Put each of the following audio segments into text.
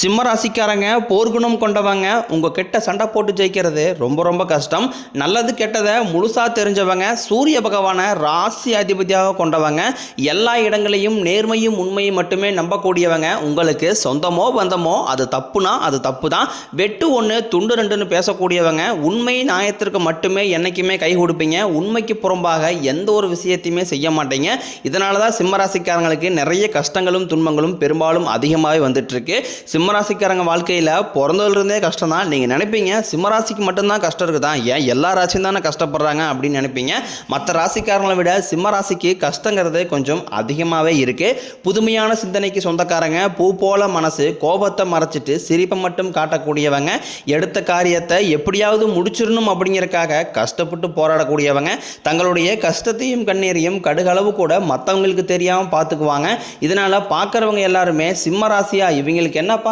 சிம்ம ராசிக்காரங்க போர்க்குணம் கொண்டவங்க உங்கள் கிட்ட சண்டை போட்டு ஜெயிக்கிறது ரொம்ப ரொம்ப கஷ்டம். நல்லது கெட்டதை முழுசாக தெரிஞ்சவங்க சூரிய பகவானை ராசி அதிபதியாக கொண்டவங்க எல்லா இடங்களையும் நேர்மையும் உண்மையும் மட்டுமே நம்பக்கூடியவங்க. உங்களுக்கு சொந்தமோ பந்தமோ அது தப்புனா அது தப்பு தான் வெட்டு ஒன்று துண்டு ரெண்டுன்னு பேசக்கூடியவங்க உண்மை நியாயத்திற்கு மட்டுமே என்றைக்குமே கை கொடுப்பீங்க. உண்மைக்கு புறம்பாக எந்த ஒரு விஷயத்தையுமே செய்ய மாட்டீங்க. இதனால தான் சிம்ம ராசிக்காரங்களுக்கு நிறைய கஷ்டங்களும் துன்பங்களும் பெரும்பாலும் அதிகமாகவே வந்துட்டுருக்கு சிம்ம சிம்மராசிக்காரங்க வாழ்க்கையில் பிறந்ததுலேருந்தே கஷ்டம் தான் நீங்கள் நினைப்பீங்க சிம்மராசிக்கு மட்டும்தான் கஷ்டம் இருக்குதா? ஏன் எல்லா ராசியும் தானே கஷ்டப்படுறாங்க அப்படின்னு நினைப்பீங்க. மற்ற ராசிக்காரங்களை விட சிம்மராசிக்கு கஷ்டங்கிறது கொஞ்சம் அதிகமாகவே இருக்குது புதுமையான சிந்தனைக்கு சொந்தக்காரங்க பூ போல மனசு கோபத்தை மறைச்சிட்டு சிரிப்பை மட்டும் காட்டக்கூடியவங்க எடுத்த காரியத்தை எப்படியாவது முடிச்சிடணும் அப்படிங்கிறக்காக கஷ்டப்பட்டு போராடக்கூடியவங்க தங்களுடைய கஷ்டத்தையும் கண்ணீரையும் கடுகளவு கூட மற்றவங்களுக்கு தெரியாமல் பார்த்துக்குவாங்க. இதனால் பார்க்குறவங்க எல்லாருமே சிம்மராசியாக இவங்களுக்கு என்னப்பா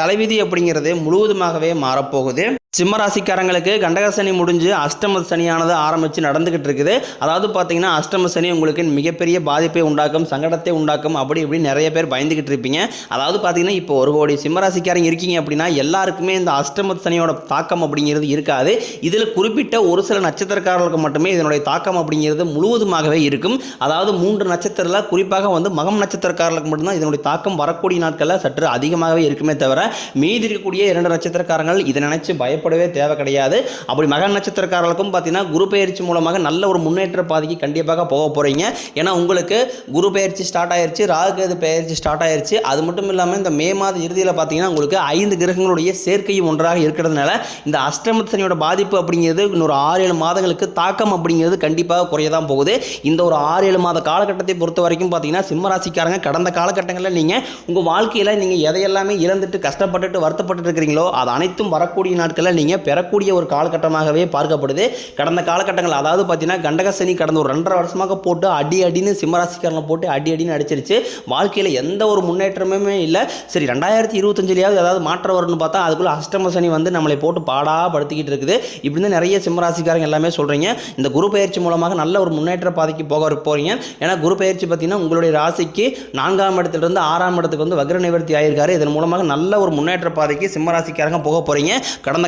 தலைவிதி அப்படிங்கிறது முழுவதுமாகவே மாறப்போகுது. சிம்மராசிக்காரங்களுக்கு கண்டக சனி முடிஞ்சு அஷ்டம சனியானது ஆரம்பித்து நடந்துக்கிட்டு இருக்குது. அதாவது பார்த்தீங்கன்னா அஷ்டம சனி உங்களுக்கு மிகப்பெரிய பாதிப்பை உண்டாக்கும் சங்கடத்தை உண்டாக்கும் அப்படி இப்படி நிறைய பேர் பயந்துக்கிட்டு இருப்பீங்க. அதாவது பார்த்தீங்கன்னா இப்போ ஒரு கோடி சிம்மராசிக்காரங்க இருக்கீங்க அப்படின்னா எல்லாருக்குமே இந்த அஷ்டம சனியோட தாக்கம் அப்படிங்கிறது இருக்காது. இதில் குறிப்பிட்ட ஒரு சில நட்சத்திரக்காரர்களுக்கு மட்டுமே இதனுடைய தாக்கம் அப்படிங்கிறது முழுவதுமாகவே இருக்கும். அதாவது மூன்று நட்சத்திரத்தில் குறிப்பாக வந்து மகம் நட்சத்திரக்காரர்களுக்கு மட்டும்தான் இதனுடைய தாக்கம் வரக்கூடிய நாட்களில் சற்று அதிகமாகவே இருக்குமே தவிர மீதி இருக்கக்கூடிய இரண்டு நட்சத்திரக்காரங்கள் இதை நினைச்சு பயப்படவே தேவை கிடையாது. அப்படி மக நட்சத்திரக்காரர்களுக்கும் பார்த்தீங்கன்னா குரு பயிற்சி மூலமாக நல்ல ஒரு முன்னேற்ற பாதைக்கு கண்டிப்பாக போக போகிறீங்க ஏன்னா உங்களுக்கு குரு பயிற்சி ஸ்டார்ட் ஆயிருச்சு ராகுகேது பயிற்சி ஸ்டார்ட் ஆயிருச்சு. அது மட்டும் இல்லாமல் இந்த மே மாத இறுதியில் பார்த்தீங்கன்னா உங்களுக்கு ஐந்து கிரகங்களுடைய சேர்க்கையும் ஒன்றாக இருக்கிறதுனால இந்த அஷ்டம பாதிப்பு அப்படிங்கிறது இன்னொரு ஆறு ஏழு மாதங்களுக்கு தாக்கம் அப்படிங்கிறது கண்டிப்பாக குறைய தான் போகுது. இந்த ஒரு ஆறு ஏழு மாத காலகட்டத்தை பொறுத்த வரைக்கும் பார்த்தீங்கன்னா சிம்மராசிக்காரங்க கடந்த காலகட்டங்களில் நீங்கள் உங்கள் வாழ்க்கையில் நீங்கள் எதையெல்லாமே இழந்துட்டு கஷ்டப்பட்டுட்டு வருத்தப்பட்டு இருக்கிறீங்களோ அது அனைத்தும் வரக்கூடிய நாட்களில் நீங்கள் பெறக்கூடிய ஒரு காலகட்டமாகவே பார்க்கப்படுது. கடந்த காலகட்டங்கள் அதாவது பார்த்தீங்கன்னா கண்டக சனி கடந்த ஒரு ரெண்டரை வருஷமாக போட்டு அடி அடின்னு சிம்மராசிக்காரங்களை போட்டு அடி அடின்னு அடிச்சிருச்சு. வாழ்க்கையில் எந்த ஒரு முன்னேற்றமுமே இல்லை. சரி ரெண்டாயிரத்தி இருபத்தஞ்சிலேயாவது ஏதாவது மாற்றம் வரும்னு பார்த்தா அதுக்குள்ளே அஷ்டம சனி வந்து நம்மளை போட்டு பாடா படுத்திக்கிட்டு இருக்குது. இப்படி தான் நிறைய சிம்மராசிக்காரங்க எல்லாமே சொல்கிறீங்க இந்த குரு பயிற்சி மூலமாக நல்ல ஒரு முன்னேற்ற பாதைக்கு போக போகிறீங்க ஏன்னா குரு பயிற்சி பார்த்தீங்கன்னா உங்களுடைய ராசிக்கு நான்காம் இடத்துலேருந்து ஆறாம் இடத்துக்கு வந்து வக்ர நிவர்த்தி ஆயிருக்காரு. இதன் மூலமாக நல்ல ஒரு முன்னேற்ற பாதைக்கு சிம்மராசிக்காரங்க போக போகிறீங்க கடந்த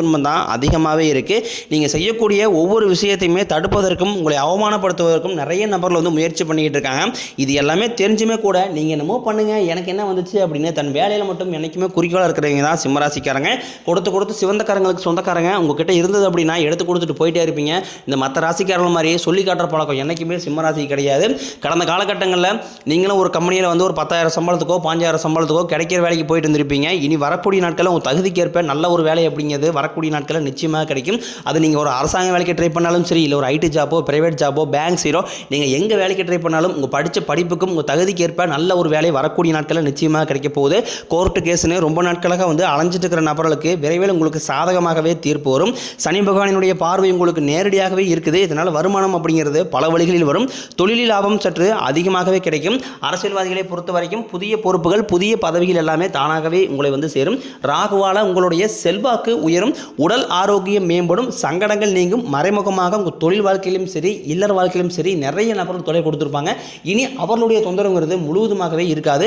துன்பம் தான் அதிகமாகவே இருக்குது நீங்கள் செய்யக்கூடிய ஒவ்வொரு விஷயத்தையுமே தடுப்பதற்கும் உங்களை அவமானப்படுத்துவதற்கும் நிறைய நபர்கள் வந்து முயற்சி பண்ணிக்கிட்டு இருக்காங்க. இது எல்லாமே தெரிஞ்சுமே கூட நீங்கள் என்னமோ பண்ணுங்கள் எனக்கு என்ன வந்துச்சு அப்படின்னு தன் வேலையில் மட்டும் என்றைக்குமே குறிக்கோளாக இருக்கிறவங்க தான் சிம்மராசிக்காரங்க. கொடுத்து கொடுத்து சிவந்தக்காரங்களுக்கு சொந்தக்காரங்க. உங்ககிட்ட இருந்தது அப்படின்னா எடுத்து கொடுத்துட்டு போயிட்டே இருப்பீங்க. இந்த மற்ற ராசிக்காரர்கள் மாதிரியே சொல்லி காட்டுற பழக்கம் என்றைக்குமே சிம்மராசி கிடையாது. கடந்த காலகட்டங்களில் நீங்களும் ஒரு கம்பெனியில் வந்து ஒரு பத்தாயிரம் சம்பளத்துக்கோ பாஞ்சாயிரம் சம்பளத்துக்கோ கிடைக்கிற வேலைக்கு போயிட்டு இருந்திருப்பீங்க. இனி வரக்கூடிய நாட்களில் உங்கள் தகுதிக்கு ஏற்ப நல்ல ஒரு வேலை அப்படிங்கிறது வரக்கூடிய நாட்களில் நிச்சயமாக கிடைக்கும். அது நீங்கள் ஒரு அரசாங்க வேலைக்கு ட்ரை பண்ணாலும் சரி இல்லை ஒரு ஐடி ஜாப்போ பிரைவேட் ஜாப்போ பேங்க் சீரோ நீங்கள் எங்கே வேலைக்கு ட்ரை பண்ணாலும் உங்கள் படித்த படிப்புக்கும் உங்கள் தகுதிக்கு ஏற்ப நல்ல ஒரு வேலை வரக்கூடிய நாட்களில் நிச்சயமாக கிடைக்க போகுது. கோர்ட்டு கேஸ்னு ரொம்ப நாட்களாக வந்து அலைஞ்சிட்டு இருக்கிற நபர்களுக்கு விரைவில் உங்களுக்கு சாதகமாகவே தீர்ப்பு வரும். சனி பகவானினுடைய பார்வை உங்களுக்கு நேரடியாகவே இருக்குது. இதனால் வருமானம் அப்படிங்கிறது பல வழிகளில் வரும். தொழிலில் லாபம் சற்று அதிகமாகவே கிடைக்கும். அரசியல்வாதிகளை பொறுத்த வரைக்கும் புதிய பொறுப்புகள் புதிய பதவிகள் எல்லாமே தானாகவே உங்களை வந்து சேரும். ராகுவால உங்களுடைய செல்வாக்கு உயரும். கிடைக்கும் உடல் ஆரோக்கியம் மேம்படும் சங்கடங்கள் நீங்கும் மறைமுகமாக உங்கள் தொழில் வாழ்க்கையிலும் சரி இல்லற வாழ்க்கையிலும் சரி நிறைய நபர்கள் தொலை கொடுத்துருப்பாங்க. இனி அவர்களுடைய தொந்தரவுங்கிறது முழுவதுமாகவே இருக்காது.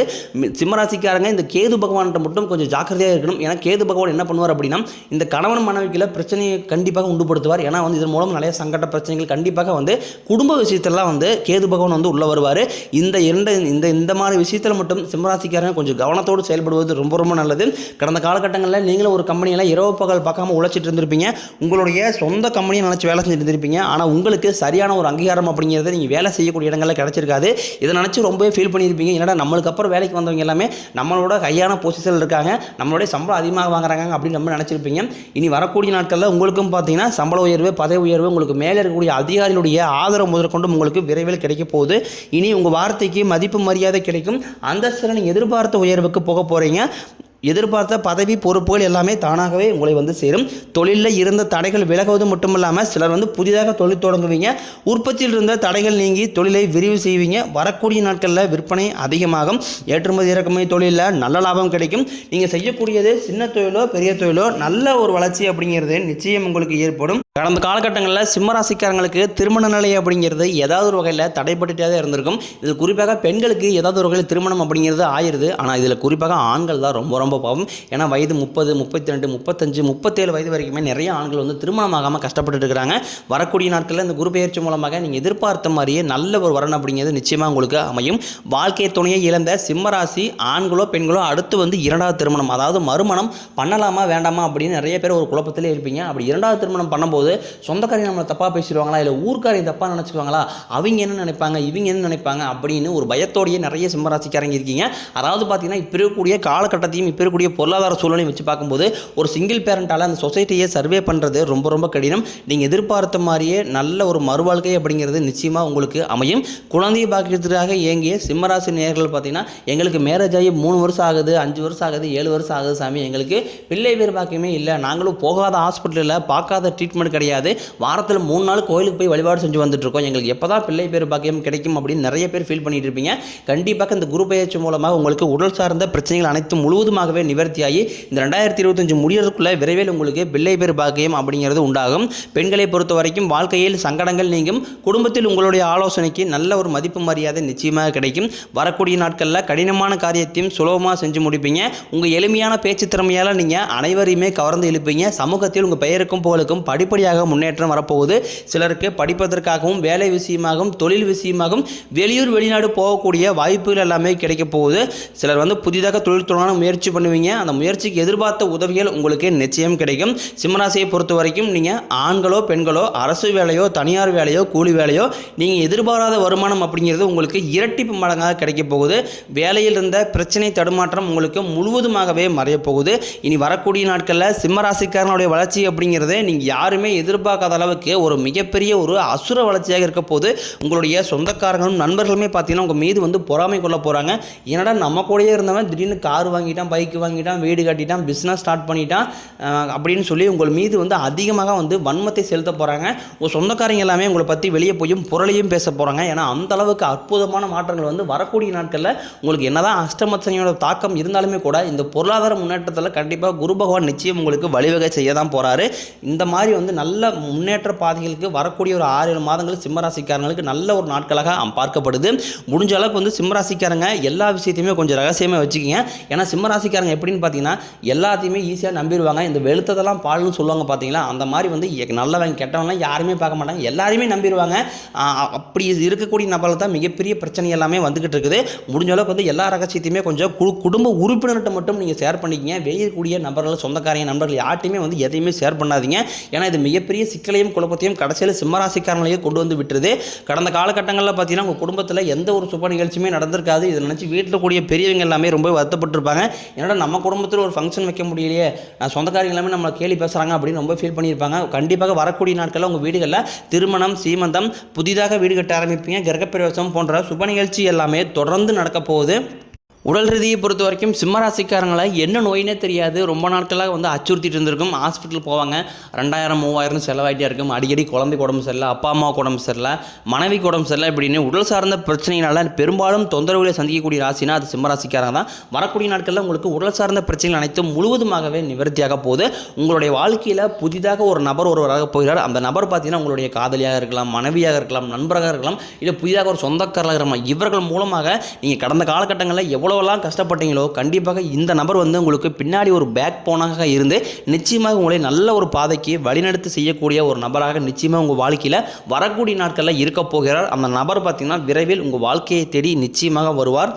சிம்மராசிக்காரங்க இந்த கேது பகவான்கிட்ட மட்டும் கொஞ்சம் ஜாக்கிரதையாக இருக்கணும். ஏன்னா கேது பகவான் என்ன பண்ணுவார் அப்படின்னா இந்த கணவன் மனைவிக்கில் பிரச்சனையை கண்டிப்பாக உண்டுபடுத்துவார். ஏன்னா வந்து இதன் மூலம் நிறைய சங்கட பிரச்சனைகள் கண்டிப்பாக வந்து குடும்ப விஷயத்திலலாம் வந்து கேது பகவான் வந்து உள்ளே வருவார். இந்த இரண்டு இந்த இந்த மாதிரி விஷயத்தில் மட்டும் சிம்மராசிக்காரங்க கொஞ்சம் கவனத்தோடு செயல்படுவது ரொம்ப ரொம்ப நல்லது. கடந்த காலகட்டங்களில் நீங்களும் ஒரு கம்பெனியில் இரவு பகல் பார்க்காம உழைச்சிட்டு இருந்திருப்பீங்க. உங்களுடைய சொந்த கம்பெனியை நினச்சி வேலை செஞ்சுட்டு இருந்திருப்பீங்க. ஆனால் உங்களுக்கு சரியான ஒரு அங்கீகாரம் அப்படிங்கிறது நீங்கள் வேலை செய்யக்கூடிய இடங்களில் கிடச்சிருக்காது. இதை நினச்சி ரொம்பவே ஃபீல் பண்ணியிருப்பீங்க. என்னடா நம்மளுக்கு அப்புறம் வேலைக்கு வந்தவங்க எல்லாமே நம்மளோட கையான பொசிஷனில் இருக்காங்க. நம்மளுடைய சம்பளம் அதிகமாக வாங்குறாங்க அப்படின்னு நம்ம நினச்சிருப்பீங்க. இனி வரக்கூடிய நாட்களில் உங்களுக்கும் பார்த்தீங்கன்னா சம்பள உயர்வு பதவி உயர்வு உங்களுக்கு மேலே இருக்கக்கூடிய அதிகாரிகளுடைய ஆதரவு முதற்கொண்டு உங்களுக்கு விரைவில் கிடைக்க போகுது. இனி உங்கள் வார்த்தைக்கு மதிப்பு மரியாதை கிடைக்கும். அந்தஸ்தில் நீங்கள் எதிர்பார்த்த உயர்வுக்கு போக போகிறீங்க எதிர்பார்த்த பதவி பொறுப்புகள் எல்லாமே தானாகவே உங்களை வந்து சேரும். தொழிலில் இருந்த தடைகள் விலகுவது மட்டும் இல்லாமல் சிலர் வந்து புதிதாக தொழில் தொடங்குவீங்க. உற்பத்தியில் இருந்த தடைகள் நீங்கி தொழிலை விரிவு செய்வீங்க. வரக்கூடிய நாட்களில் விற்பனை அதிகமாகும். ஏற்றுமதி இறக்குமதி தொழிலில் நல்ல லாபம் கிடைக்கும். நீங்கள் செய்யக்கூடியது சின்ன தொழிலோ பெரிய தொழிலோ நல்ல ஒரு வளர்ச்சி அப்படிங்கிறது நிச்சயம் உங்களுக்கு ஏற்படும். கடந்த காலகட்டங்களில் சிம்மராசிக்காரங்களுக்கு திருமண நிலை அப்படிங்கிறது ஏதாவது ஒரு வகையில் தடைப்பட்டுட்டே தான் இருந்திருக்கும். இதில் குறிப்பாக பெண்களுக்கு ஏதாவது ஒரு வகையில் திருமணம் அப்படிங்கிறது ஆயிடுது ஆனால் இதில் குறிப்பாக ஆண்கள் தான் ரொம்ப ரொம்ப பாவம் ஏன்னா வயது முப்பது முப்பத்தி ரெண்டு முப்பத்தஞ்சு முப்பத்தேழு வயது வரைக்குமே நிறைய ஆண்கள் வந்து திருமணம் ஆகாமல் கஷ்டப்பட்டு இருக்கிறாங்க. வரக்கூடிய நாட்களில் இந்த குரு பெயர்ச்சி மூலமாக நீங்கள் எதிர்பார்த்த மாதிரியே நல்ல ஒரு வரன் அப்படிங்கிறது நிச்சயமாக உங்களுக்கு அமையும். வாழ்க்கை துணையை இழந்த சிம்மராசி ஆண்களோ பெண்களோ அடுத்து வந்து இரண்டாவது திருமணம் அதாவது மறுமணம் பண்ணலாமா வேண்டாமா அப்படின்னு நிறைய பேர் ஒரு குழப்பத்திலே இருப்பீங்க. அப்படி இரண்டாவது திருமணம் பண்ணும்போது சொந்தக்காரி நம்மளை தப்பாக பேசிடுவாங்களா இல்லை ஊர்க்காரங்க தப்பாக நினச்சிக்குவாங்களா அவங்க என்ன நினைப்பாங்க இவங்க என்ன நினைப்பாங்க அப்படின்னு ஒரு பயத்தோடையே நிறைய சிம்மராசிக்காரங்க இருக்கீங்க. அதாவது பார்த்தீங்கன்னா இப்போ இருக்கக்கூடிய காலகட்டத்தையும் இப்போ இருக்கக்கூடிய பொருளாதார சூழலையும் வச்சு பார்க்கும்போது ஒரு சிங்கிள் பேரண்டால் அந்த சொசைட்டியை சர்வே பண்ணுறது ரொம்ப ரொம்ப கடினம். நீங்கள் எதிர்பார்த்த மாதிரியே நல்ல ஒரு மறுவாழ்க்கை அப்படிங்கிறது நிச்சயமாக உங்களுக்கு அமையும். குழந்தை பாக்கியத்திற்காக இயங்கிய சிம்மராசி நேர்கள் பார்த்தீங்கன்னா எங்களுக்கு மேரேஜ் ஆகி மூணு வருஷம் ஆகுது அஞ்சு வருஷம் ஆகுது ஏழு வருஷம் ஆகுது சாமி. எங்களுக்கு பிள்ளை பேர் பாக்கியமே இல்லை. நாங்களும் போகாத ஹாஸ்பிட்டலில் பார்க்காத ட்ரீட்மெண்ட் கிடையாது. வாரத்தில் மூணு நாள் கோயிலுக்கு போய் வழிபாடு செஞ்சு வந்துட்டுருக்கோம் எங்களுக்கு எப்போ தான் பிள்ளை பேர் பாக்கியம் கிடைக்கும் அப்படின்னு நிறைய பேர் ஃபீல் பண்ணிட்டு இருப்பீங்க. கண்டிப்பாக இந்த குரு பயிற்சி மூலமாக உங்களுக்கு உடல் சார்ந்த பிரச்சனைகள் அனைத்தும் முழுவதுமாக முழுவதுமாகவே நிவர்த்தியாகி இந்த ரெண்டாயிரத்தி இருபத்தஞ்சு முடியறதுக்குள்ளே விரைவில் உங்களுக்கு பிள்ளை பேர் பாக்கியம் அப்படிங்கிறது உண்டாகும். பெண்களை பொறுத்த வரைக்கும் வாழ்க்கையில் சங்கடங்கள் நீங்கும். குடும்பத்தில் உங்களுடைய ஆலோசனைக்கு நல்ல ஒரு மதிப்பு மரியாதை நிச்சயமாக கிடைக்கும். வரக்கூடிய நாட்களில் கடினமான காரியத்தையும் சுலபமாக செஞ்சு முடிப்பீங்க. உங்கள் எளிமையான பேச்சு திறமையால் நீங்கள் அனைவரையுமே கவர்ந்து இழுப்பீங்க. சமூகத்தில் உங்கள் பெயருக்கும் புகழுக்கும் படிப்படியாக முன்னேற்றம் வரப்போகுது. சிலருக்கு படிப்பதற்காகவும் வேலை விஷயமாகவும் தொழில் விஷயமாகவும் வெளியூர் வெளிநாடு போகக்கூடிய வாய்ப்புகள் எல்லாமே கிடைக்க போகுது. சிலர் வந்து புதிதாக தொழில் தொடங்க முயற்சி பண்ணுவீங்க. அந்த முயற்சிக்கு எதிர்பார்த்த உதவிகள் உங்களுக்கு நிச்சயம் கிடைக்கும். சிம்மராசியை பொறுத்த வரைக்கும் நீங்கள் ஆண்களோ பெண்களோ அரசு வேலையோ தனியார் வேலையோ கூலி வேலையோ நீங்கள் எதிர்பாராத வருமானம் அப்படிங்கிறது உங்களுக்கு இரட்டிப்பு மடங்காக கிடைக்க போகுது. வேலையில் இருந்த பிரச்சனை தடுமாற்றம் உங்களுக்கு முழுவதுமாகவே மறையப் போகுது. இனி வரக்கூடிய நாட்களில் சிம்மராசிக்காரனுடைய வளர்ச்சி அப்படிங்கிறது நீங்கள் யாருமே எதிர்பார்க்காத அளவுக்கு ஒரு மிகப்பெரிய ஒரு அசுர வளர்ச்சியாக இருக்க போது உங்களுடைய சொந்தக்காரங்களும் நண்பர்களுமே பார்த்தீங்கன்னா உங்கள் மீது வந்து பொறாமை கொள்ள போகிறாங்க என்னடா நம்ம கூடயே இருந்தவன் திடீர்னு கார் வாங்கிட்டான் பைக் வாங்கிட்டான் வீடு கட்டிட்டான் பிஸ்னஸ் ஸ்டார்ட் பண்ணிட்டான் அப்படின்னு சொல்லி உங்கள் மீது வந்து அதிகமாக வந்து வன்மத்தை செலுத்த போகிறாங்க உங்கள் சொந்தக்காரங்க எல்லாமே உங்களை பற்றி வெளியே போயும் புரளையும் பேச போகிறாங்க ஏன்னா அந்த அளவுக்கு அற்புதமான மாற்றங்கள் வந்து வரக்கூடிய நாட்களில் உங்களுக்கு என்னதான் அஷ்டமச்சனையோட தாக்கம் இருந்தாலுமே கூட இந்த பொருளாதார முன்னேற்றத்தில் கண்டிப்பாக குரு பகவான் நிச்சயம் உங்களுக்கு வழிவகை செய்ய தான் போகிறாரு இந்த மாதிரி வந்து நல்ல முன்னேற்ற பாதைகளுக்கு வரக்கூடிய ஒரு ஆறு ஏழு மாதங்கள் சிம்மராசிக்காரங்களுக்கு நல்ல ஒரு நாட்களாக பார்க்கப்படுது. முடிஞ்ச அளவுக்கு வந்து சிம்மராசிக்காரங்க எல்லா விஷயத்தையுமே கொஞ்சம் ரகசியமாக வச்சுக்கிங்க. ஏன்னா சிம்மராசிக்காரங்க எப்படின்னு பார்த்தீங்கன்னா எல்லாத்தையுமே ஈஸியாக நம்பிடுவாங்க. இந்த வெளுத்ததெல்லாம் பால்னு சொல்லுவாங்க பார்த்தீங்களா? அந்த மாதிரி வந்து நல்லவங்க கெட்டவங்களாம் யாருமே பார்க்க மாட்டாங்க. எல்லாருமே நம்பிடுவாங்க. அப்படி இருக்கக்கூடிய நபர்கள் தான் மிகப்பெரிய பிரச்சனை எல்லாமே வந்துகிட்டு இருக்குது. முடிஞ்ச அளவுக்கு வந்து எல்லா ரகசியத்தையுமே கொஞ்சம் கு- குடும்ப உறுப்பினர்கிட்ட மட்டும் நீங்கள் ஷேர் பண்ணிக்கிங்க. வெளியக்கூடிய நபர்கள் சொந்தக்காரங்க நண்பர்கள் யார்ட்டையுமே வந்து எதையுமே ஷேர் பண்ணாதீங்க. ஏன்னா இது மிகப்பெரிய சிக்கலையும் குழப்பத்தையும் கடைசியில் சிம்மராசிக்காரங்களையே கொண்டு வந்து விட்டுருது. கடந்த காலகட்டங்களில் பார்த்தீங்கன்னா உங்கள் குடும்பத்தில் எந்த ஒரு சுப நிகழ்ச்சியுமே நடந்திருக்காது. இதை நினச்சி வீட்டில் கூடிய பெரியவங்க எல்லாமே ரொம்ப வருத்தப்பட்டிருப்பாங்க. என்னடா நம்ம குடும்பத்தில் ஒரு ஃபங்க்ஷன் வைக்க முடியலையே? நான் சொந்தக்காரங்க எல்லாமே நம்மளை கேள்வி பேசுகிறாங்க அப்படின்னு ரொம்ப ஃபீல் பண்ணியிருப்பாங்க. கண்டிப்பாக வரக்கூடிய நாட்களில் உங்கள் வீடுகளில் திருமணம் சீமந்தம் புதிதாக வீடு கட்ட ஆரம்பிப்பீங்க. கிரகப்பிரவேசம் போன்ற சுப நிகழ்ச்சி எல்லாமே தொடர்ந்து நடக்க போகுது. உடல் ரீதியை பொறுத்த வரைக்கும் சிம்மராசிக்காரங்களை என்ன நோயினே தெரியாது. ரொம்ப நாட்களாக வந்து அச்சுறுத்திட்டு இருந்திருக்கும். ஹாஸ்பிட்டல் போவாங்க. ரெண்டாயிரம் மூவாயிரம் செலவாயிட்டே இருக்கும். அடிக்கடி குழந்தைக்கு உடம்பு சரியில்லை அப்பா அம்மாவுக்கு உடம்பு சரியில்லை மனைவிக்கு உடம்பு சரியில்லை இப்படின்னு உடல் சார்ந்த பிரச்சனைகளால் பெரும்பாலும் தொந்தரவுகளை சந்திக்கக்கூடிய ராசினா அது சிம்மராசிக்காரங்க தான். வரக்கூடிய நாட்களில் உங்களுக்கு உடல் சார்ந்த பிரச்சனைகள் அனைத்தும் முழுவதுமாகவே நிவர்த்தியாக போகுது. உங்களுடைய வாழ்க்கையில் புதிதாக ஒரு நபர் ஒருவராக போகிறார். அந்த நபர் பார்த்தீங்கன்னா உங்களுடைய காதலியாக இருக்கலாம் மனைவியாக இருக்கலாம் நண்பராக இருக்கலாம். இல்லை புதிதாக ஒரு சொந்தக்காரராக இருக்கலாம். இவர்கள் மூலமாக நீங்கள் கடந்த காலகட்டங்களில் எவ்வளோ எவ்வளோலாம் கஷ்டப்பட்டீங்களோ கண்டிப்பாக இந்த நபர் வந்து உங்களுக்கு பின்னாடி ஒரு பேக் போனாக இருந்து நிச்சயமாக உங்களை நல்ல ஒரு பாதைக்கு வழிநடத்து செய்யக்கூடிய ஒரு நபராக நிச்சயமாக உங்கள் வாழ்க்கையில் வரக்கூடிய நாட்களில் இருக்க போகிறார். அந்த நபர் பார்த்தீங்கன்னா விரைவில் உங்கள் வாழ்க்கையை தேடி நிச்சயமாக வருவார்.